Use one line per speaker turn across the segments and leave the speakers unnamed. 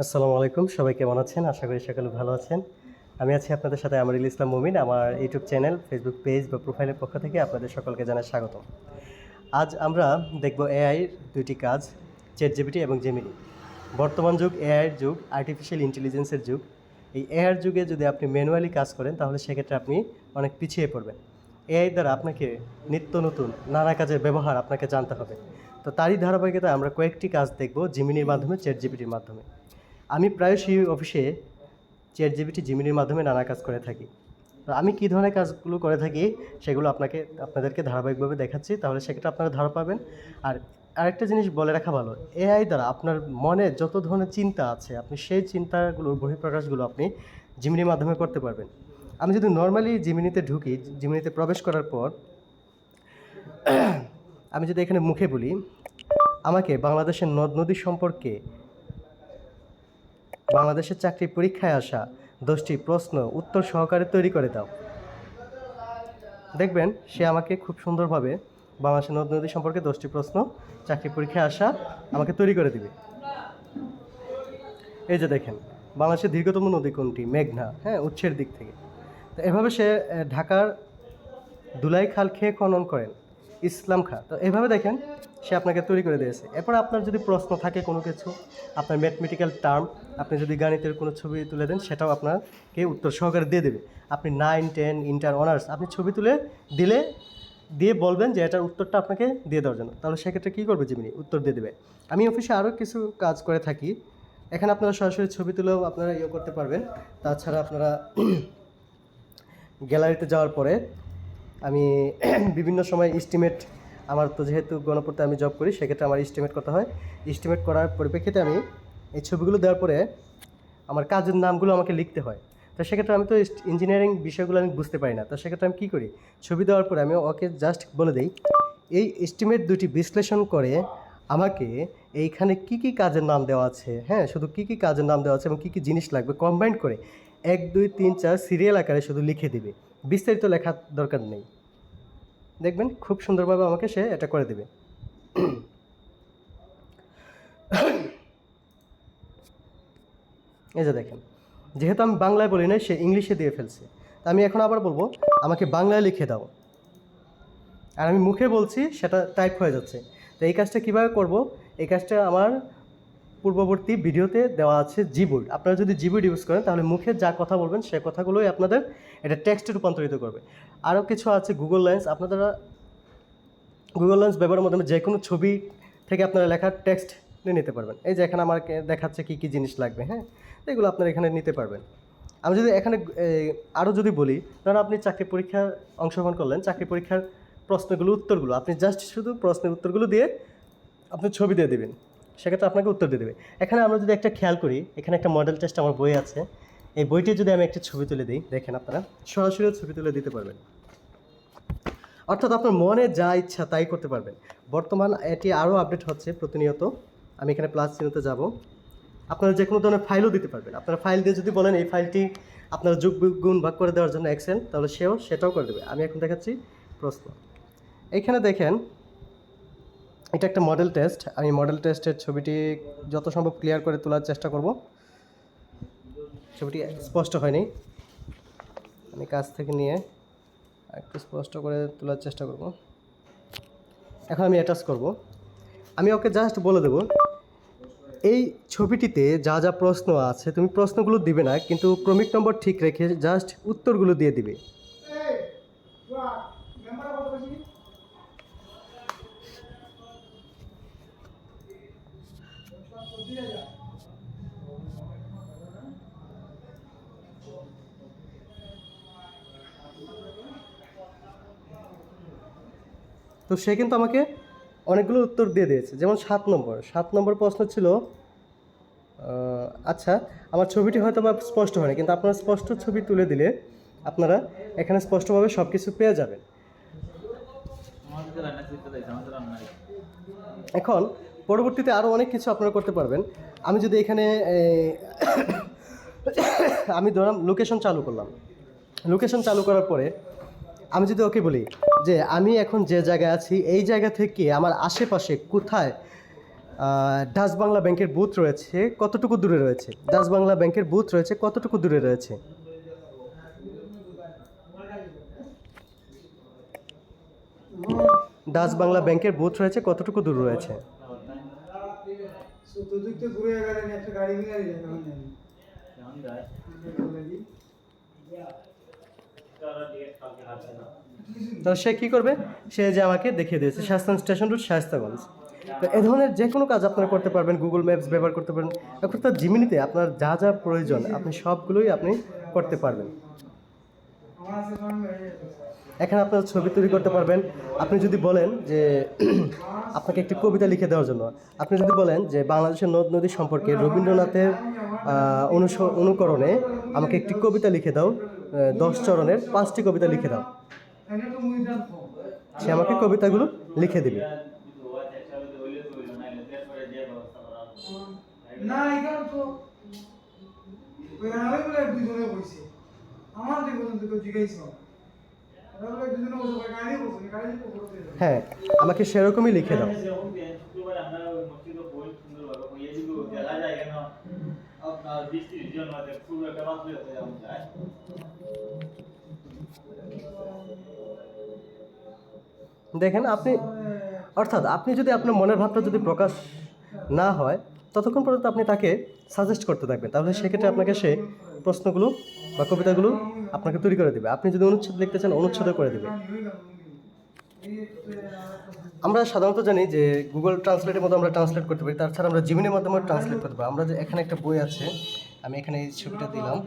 আসসালামু আলাইকুম। সবাই কেমন আছেন? আশা করি সকলে ভালো আছেন। আমি আছি আপনাদের সাথে আমরুল ইসলাম মুমিন। আমার ইউটিউব চ্যানেল ফেসবুক পেজ বা প্রোফাইলের পক্ষ থেকে আপনাদের সকলকে জানাই স্বাগত আজ আমরা দেখব এআইয়ের দুইটি কাজ চেট জিবিটি এবং জেমিনি বর্তমান যুগ এআইয়ের যুগ আর্টিফিশিয়াল ইন্টেলিজেন্সের যুগ। এই এআইয়ের যুগে যদি আপনি ম্যানুয়ালি কাজ করেন, তাহলে সেক্ষেত্রে আপনি অনেক পিছিয়ে পড়বেন। এআই দ্বারা আপনাকে নিত্য নতুন, নানা কাজের ব্যবহার আপনাকে জানতে হবে। তো তারই ধারাবাহিকতায় আমরা কয়েকটি কাজ দেখব জিমিনির মাধ্যমে চেট জিবিটির মাধ্যমে। আমি প্রায়শই অফিসে চেট জিবিটি জিমিনির মাধ্যমে নানা কাজ করে থাকি। তো আমি কী ধরনের কাজগুলো করে থাকি সেগুলো আপনাকে, আপনাদেরকে ধারাবাহিকভাবে দেখাচ্ছি, তাহলে সেক্ষেত্রে আপনারা ধারা পাবেন। আর আরেকটা জিনিস বলে রাখা ভালো এআই দ্বারা আপনার মনে যত ধরনের চিন্তা আছে, আপনি সেই চিন্তাগুলোর বহিঃপ্রকাশগুলো আপনি জিমিনির মাধ্যমে করতে পারবেন। আমি যদি নর্মালি জিমিনিতে ঢুকি জিমিনিতে প্রবেশ করার পর, আমি যদি এখানে মুখে বলি, আমাকে বাংলাদেশের নদ নদী সম্পর্কে বাংলাদেশের চাকরি পরীক্ষায় আসা দশটি প্রশ্ন উত্তর সহকারে তৈরি করে দাও। দেখবেন সে আমাকে খুব সুন্দরভাবে বাংলাদেশের নদ নদী সম্পর্কে দশটি প্রশ্ন চাকরি পরীক্ষায় আসা আমাকে তৈরি করে দিবে। এই যে দেখেন, বাংলাদেশের দীর্ঘতম নদী কোনটি? মেঘনা হ্যাঁ উৎসের দিক থেকে। তো এভাবে সে ঢাকার দুলাই খাল খেয়ে খনন করেন, ইসলাম খা। তো এভাবে দেখেন সে আপনাকে তৈরি করে দিয়েছে। এরপর আপনার যদি প্রশ্ন থাকে কোনো কিছু, আপনার ম্যাথমেটিক্যাল টার্ম আপনি যদি গণিতের কোনো ছবি তুলে দেন, সেটাও আপনাকে উত্তর সহকারে দিয়ে দেবে। আপনি নাইন টেন ইন্টার অনার্স আপনি ছবি তুলে দিলে, দিয়ে বলবেন যে এটার উত্তরটা আপনাকে দিয়ে দেওয়ার জন্য। তাহলে সেক্ষেত্রে কী করবে জিমিনি? উত্তর দিয়ে দেবে। আমি অফিসে আরও কিছু কাজ করে থাকি। এখানে আপনারা সরাসরি ছবি তুলেও আপনারা ইয়ে করতে পারবেন। তাছাড়া আপনারা গ্যালারিতে যাওয়ার পরে আমি বিভিন্ন সময় ইস্টিমেট আমার তো যেহেতু গণপূর্তে আমি জব করি, সেক্ষেত্রে আমার ইস্টিমেট করতে হয়। ইস্টিমেট করার পরিপ্রেক্ষিতে আমি এই ছবিগুলো দেওয়ার পরে আমার কাজের নামগুলো আমাকে লিখতে হয়। তো সেক্ষেত্রে আমি তো ইঞ্জিনিয়ারিং বিষয়গুলো আমি বুঝতে পারি না। তো সেক্ষেত্রে আমি কী করি? ছবি দেওয়ার পরে আমি ওকে জাস্ট বলে দিই, এই এস্টিমেট দুটি বিশ্লেষণ করে আমাকে এইখানে কি কি কাজের নাম দেওয়া আছে? হ্যাঁ শুধু কি কি কাজের নাম দেওয়া আছে এবং কী কী জিনিস লাগবে কম্বাইন করে এক, দুই, তিন, চার সিরিয়াল আকারে শুধু লিখে দিবে। বিস্তারিত লেখার দরকার নেই। দেখবেন খুব সুন্দরভাবে আমাকে সে এটা করে দেবে। এই যে দেখেন, যেহেতু আমি বাংলায় বলি না সে ইংলিশে দিয়ে ফেলছে। তা আমি এখন আবার বলব, আমাকে বাংলায় লিখে দাও। আর আমি মুখে বলছি, সেটা টাইপ হয়ে যাচ্ছে। তো এই কাজটা কীভাবে করব? এই কাজটা আমার পূর্ববর্তী ভিডিওতে দেওয়া আছে জিবোর্ড আপনারা যদি জিবোর্ড ইউজ করেন, তাহলে মুখে যা কথা বলবেন, সে কথাগুলোই আপনাদের এটা টেক্সটে রূপান্তরিত করবে। আরও কিছু আছে গুগল লেন্স আপনারা গুগল লেন্স ব্যবহারের মাধ্যমে যে কোনো ছবি থেকে আপনারা লেখার টেক্সট নিতে পারবেন। এই যে এখানে আমাকে দেখাচ্ছে কী কী জিনিস লাগবে হ্যাঁ? এগুলো আপনারা এখানে নিতে পারবেন। আমি যদি এখানে আরও যদি বলি, ধরুন আপনি চাকরি পরীক্ষার অংশগ্রহণ করলেন, চাকরি পরীক্ষার প্রশ্নগুলো, উত্তরগুলো, আপনি জাস্ট শুধু প্রশ্নের উত্তরগুলো দিয়ে আপনি ছবি দিয়ে দেবেন। সেক্ষেত্রে আপনাকে উত্তর দিয়ে দেবে। এখানে আমরা যদি একটা খেয়াল করি, এখানে একটা মডেল টেস্ট আমার বই আছে। এই বইটি যদি আমি একটা ছবি তুলে দিই, দেখেন আপনারা, সরাসরি ছবি তুলে দিতে পারবেন। অর্থাৎ আপনার মনে যা ইচ্ছা তাই করতে পারবেন। বর্তমান এটি আরও আপডেট হচ্ছে প্রতিনিয়ত। আমি এখানে প্লাস চিহ্নতে যাব। আপনারা যে কোনো ধরনের ফাইলও দিতে পারবেন। আপনারা ফাইল দিয়ে যদি বলেন, এই ফাইলটি আপনার যুগ গুণ ভাগ করে দেওয়ার জন্য এক্সেল তাহলে সেও সেটাও করে দেবে। আমি এখন দেখাচ্ছি প্রশ্ন। এইখানে দেখেন এটা একটা মডেল টেস্ট আমি মডেল টেস্টের ছবিটি যত সম্ভব ক্লিয়ার করে তোলার চেষ্টা করব। ছবিটি স্পষ্ট হয়নি। আমি কাছ থেকে নিয়ে একটু স্পষ্ট করে তোলার চেষ্টা করব। এখন আমি অ্যাটাচ করব। আমি ওকে জাস্ট বলে দেব, এই ছবিটিতে যা যা প্রশ্ন আছে, তুমি প্রশ্নগুলো দিবে না, কিন্তু ক্রমিক নম্বর ঠিক রেখে জাস্ট উত্তরগুলো দিয়ে দিবে। তো সে কিন্তু আমাকে অনেকগুলো উত্তর দিয়ে দিয়েছে। যেমন সাত নম্বর। সাত নম্বর প্রশ্ন ছিল আচ্ছা আমার ছবিটি হয়তো বা স্পষ্ট হয়নি কিন্তু আপনারা স্পষ্ট ছবি তুলে দিলে আপনারা এখানে স্পষ্টভাবে সব কিছু পেয়ে যাবেন। এখন পরবর্তীতে আরও অনেক কিছু আপনারা করতে পারবেন। আমি যদি এখানে আমি ধরলাম লোকেশন চালু করলাম। লোকেশন চালু করার পরে আমি যদি ওকে বলি যে, আমি এখন যে জায়গায় আছি, এই জায়গা থেকে আমার আশেপাশে কোথায় ডাচ বাংলা ব্যাংকের বুথ রয়েছে, কতটুকু দূরে রয়েছে? ডাচ বাংলা ব্যাংকের বুথ রয়েছে, কতটুকু দূরে রয়েছে? ডাচ বাংলা ব্যাংকের বুথ রয়েছে, কতটুকু দূর রয়েছে?
সুতোযুক্ত ঘুরে গেলেন একটা গাড়ি নিয়ে
তাহলে সে কী করবে? সে যে আমাকে দেখিয়ে দিয়েছে শাস্তান স্টেশন রুট শাস্তাগঞ্জ তো এ ধরনের যে কোনো কাজ আপনারা করতে পারবেন গুগল ম্যাপস ব্যবহার করতে পারেন এখন তার জিমিনিতে আপনার যা যা প্রয়োজন আপনি সবগুলোই আপনি করতে পারবেন। এখানে আপনার ছবি তৈরি করতে পারবেন। আপনি যদি বলেন যে, আপনাকে একটি কবিতা লিখে দেওয়ার জন্য, আপনি যদি বলেন যে, বাংলাদেশের নদ নদী সম্পর্কে রবীন্দ্রনাথের অনুকরণে আমাকে একটি কবিতা লিখে দাও দশ চরণের পাঁচটি কবিতা লিখে দাও। সে আমাকে কবিতাগুলো লিখে দেবে।
আমার কেউ জিজ্ঞাসা
হ্যাঁ আমাকে সেরকমই লিখে দাও। দেখেন, আপনি, অর্থাৎ আপনি যদি আপনার মনের ভাবটা যদি প্রকাশ না হয়, ততক্ষণ পর্যন্ত আপনি তাকে সাজেস্ট করতে থাকবেন। তাহলে সেক্ষেত্রে আপনাকে সে প্রশ্নগুলো বা কবিতাগুলো আপনাকে তৈরি করে দেবে। আপনি যদি অনুচ্ছেদ লিখতে চান, অনুচ্ছেদও করে দেবে। আমরা সাধারণত জানি যে গুগল ট্রান্সলেটের মতো আমরা ট্রান্সলেট করতে পারি। তাছাড়া আমরা জিমিনের মাধ্যমে ট্রান্সলেট করতে পারি। আমরা যে এখানে একটা বই আছে, আমি এখানে এই ছবিটা দিলাম।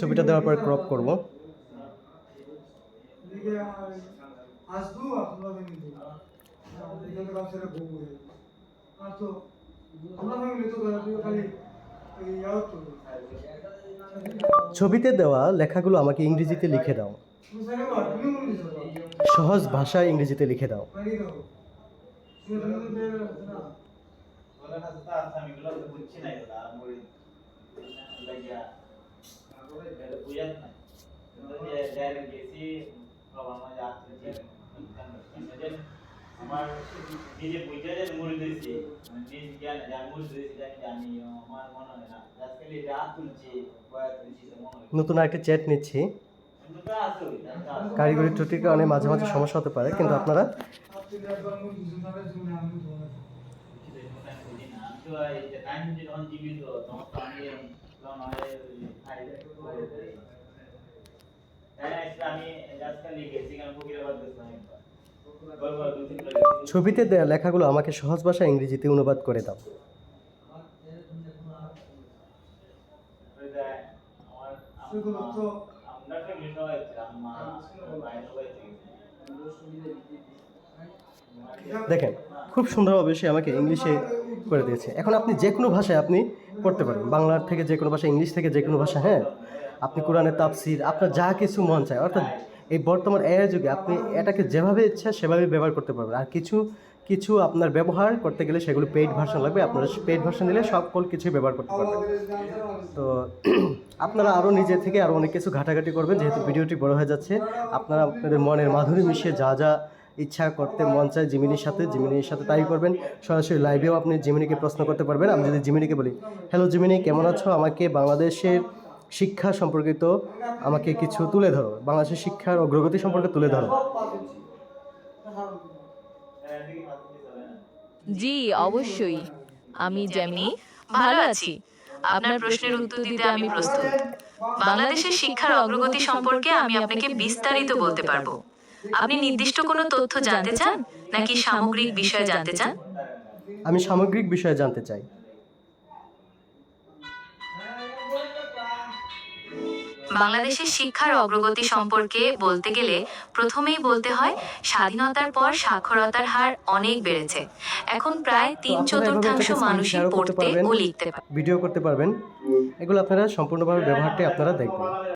ছবিটা দেওয়ার পরে ক্রপ করব।
আসব তো আমরা তো খালি
ছবিতে দেওয়া লেখাগুলো আমাকে ইংরেজিতে লিখে দাও। সহজ ভাষায় ইংরেজিতে লিখে দাও।
ডাইরেক্ট গেছি আমার নিজে বুঝে যে মুড়ি দিয়েছি। নিজ জ্ঞান যে দিয়েছি জানি জানি আমার মনে হয় না। আজকাল তুলছি বয়া তুলছি তো মনে
নতুন আরেকটি চ্যাট নিচ্ছি। কারিগরি ত্রুটির কারণে মাঝে মাঝে সমস্যা হতে পারে কিন্তু আপনারা
আমি
আজকাল লিখেছি কারণ একবার।
ছবিতে দেওয়া লেখাগুলো আমাকে সহজ ভাষায় ইংরেজিতে অনুবাদ করে দাও। দেখেন, খুব সুন্দরভাবে সে আমাকে ইংলিশে করে দিয়েছে। এখন আপনি যে কোনো ভাষায় আপনি পড়তে পারেন। বাংলার থেকে যে কোনো ভাষা ইংলিশ থেকে যে কোনো ভাষা হ্যাঁ? আপনি কোরআনের তাফসির, আপনার যা কিছু মন চায়, অর্থাৎ এই বর্তমান এআই যুগে আপনি এটাকে যেভাবে ইচ্ছা সেভাবে ব্যবহার করতে পারবেন। আর কিছু কিছু আপনার ব্যবহার করতে গেলে সেগুলো পেইড ভার্সন লাগবে। আপনারা পেইড ভার্সন দিলে সকল কিছুই ব্যবহার করতে পারবেন। তো আপনারা আরও নিজে থেকে আরও অনেক কিছু ঘাটাঘাটি করবেন, যেহেতু ভিডিওটি বড় হয়ে যাচ্ছে। আপনারা আপনাদের মনের মাধুরী মিশিয়ে যা যা ইচ্ছা করতে মন চায় জিমিনির সাথে জিমিনির সাথে তাই করবেন। সরাসরি লাইভেও আপনি জিমিনিকে প্রশ্ন করতে পারবেন। আমি যদি জিমিনিকে বলি হ্যালো জিমিনি কেমন আছো? আমাকে বাংলাদেশের শিক্ষা সম্পর্কিত আমাকে কিছু তুলে ধরো। বাংলাদেশের শিক্ষার অগ্রগতি সম্পর্কে তুলে ধরো।
জি অবশ্যই। আমি যেমনি ভালো আছি। আপনার প্রশ্নের উত্তর দিতে আমি প্রস্তুত। বাংলাদেশের শিক্ষার অগ্রগতি সম্পর্কে আমি আপনাকে বিস্তারিত বলতে পারব। আপনি নির্দিষ্ট কোনো তথ্য জানতে চান? নাকি সামগ্রিক বিষয় জানতে চান?
আমি সামগ্রিক বিষয়ে জানতে চাই।
বাংলাদেশের শিক্ষার অগ্রগতি সম্পর্কে বলতে গেলে প্রথমেই বলতে হয় স্বাধীনতার পর সাক্ষরতার হার অনেক বেড়েছে। এখন প্রায় তিন চতুর্থাংশ মানুষই পড়তে ও লিখতে
ভিডিও করতে পারবেন। এগুলো আপনারা সম্পূর্ণভাবে ব্যবহারটি আপনারা দেখবেন।